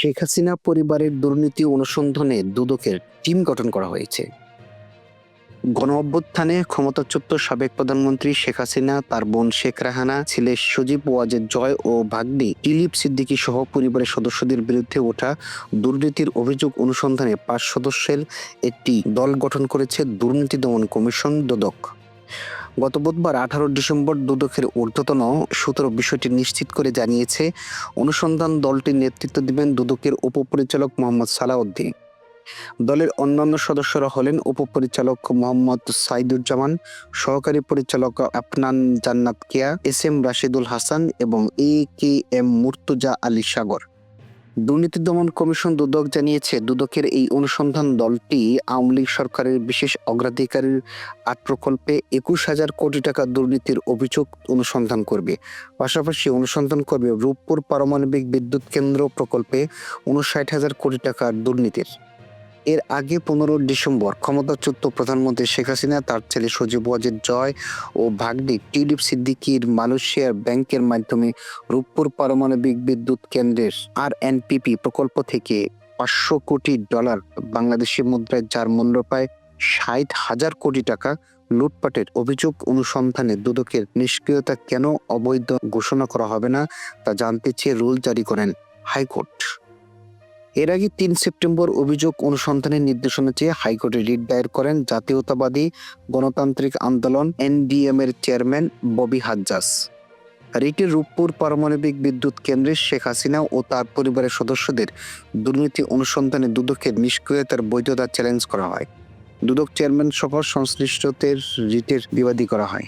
শেখ হাসিনা পরিবারের দুর্নীতি অনুসন্ধানে দুদকের টিম গঠন করা হয়েছে। গণ অভ্যুত্থানে ক্ষমতাচ্যুত সাবেক প্রধানমন্ত্রী শেখ হাসিনা, তার বোন শেখ রাহানা, ছেলে সজীব ওয়াজেদ জয় ও ভাগ্নি টিলিপ সিদ্দিকী সহ পরিবারের সদস্যদের বিরুদ্ধে ওঠা দুর্নীতির অভিযোগ অনুসন্ধানে পাঁচ সদস্যের একটি দল গঠন করেছে দুর্নীতি দমন কমিশন দুদক। গত বুধবার আঠারো ডিসেম্বর দুদকের ঊর্ধ্বতন সূত্র বিষয়টি নিশ্চিত করে জানিয়েছে, অনুসন্ধান দলটির নেতৃত্ব দিবেন দুদকের উপপরিচালক মোহাম্মদ সালাউদ্দিন। দলের অন্যান্য সদস্যরা হলেন উপপরিচালক মোহাম্মদ সাইদুজ্জামান, সহকারী পরিচালক আফনান জান্নাত কেয়া, এস এম রাশিদুল হাসান এবং A K M Murtuza Ali Sagar. দুর্নীতি দমন কমিশন দুদক জানিয়েছে, দুদকের এই অনুসন্ধান দলটি আওয়ামী লীগ সরকারের বিশেষ অগ্রাধিকারের আট প্রকল্পে একুশ হাজার কোটি টাকা দুর্নীতির অভিযোগ অনুসন্ধান করবে। পাশাপাশি অনুসন্ধান করবে রূপপুর পারমাণবিক বিদ্যুৎ কেন্দ্র প্রকল্পে উনষাট হাজার কোটি টাকার দুর্নীতির। এর আগে পনেরো ডিসেম্বর ক্ষমতাচ্যুত প্রধানমন্ত্রী শেখ হাসিনা, তার ছেলে সজীব ওয়াজেদ জয় ও ভাগ্নি টিউলিপ সিদ্দিকির মালয়েশিয়ার ব্যাংকের মাধ্যমে রূপপুর পারমাণবিক বিদ্যুৎ কেন্দ্রের আর এনপিপি প্রকল্প থেকে পাঁচশো কোটি ডলার বাংলাদেশি মুদ্রায় যার মূল্য প্রায় ষাট হাজার কোটি টাকা লুটপাটের অভিযোগ অনুসন্ধানে দুদকের নিষ্ক্রিয়তা কেন অবৈধ ঘোষণা করা হবে না তা জানতে চেয়ে রুল জারি করেন হাইকোর্ট। এর আগে তিন সেপ্টেম্বর অভিযোগ অনুসন্ধানের নির্দেশনা চেয়ে হাইকোর্টে রিট দায়ের করেন জাতীয়তাবাদী গণতান্ত্রিক আন্দোলন এনডিএম এর চেয়ারম্যান ববি হাজ্জাস রিটের রূপপুর পারমাণবিক বিদ্যুৎ কেন্দ্রে শেখ হাসিনা ও তার পরিবারের সদস্যদের দুর্নীতি অনুসন্ধানে দুদকের নিষ্ক্রিয়তার বৈধতা চ্যালেঞ্জ করা হয়। দুদক চেয়ারম্যান সহ সংশ্লিষ্টদের রিটের বিবাদী করা হয়।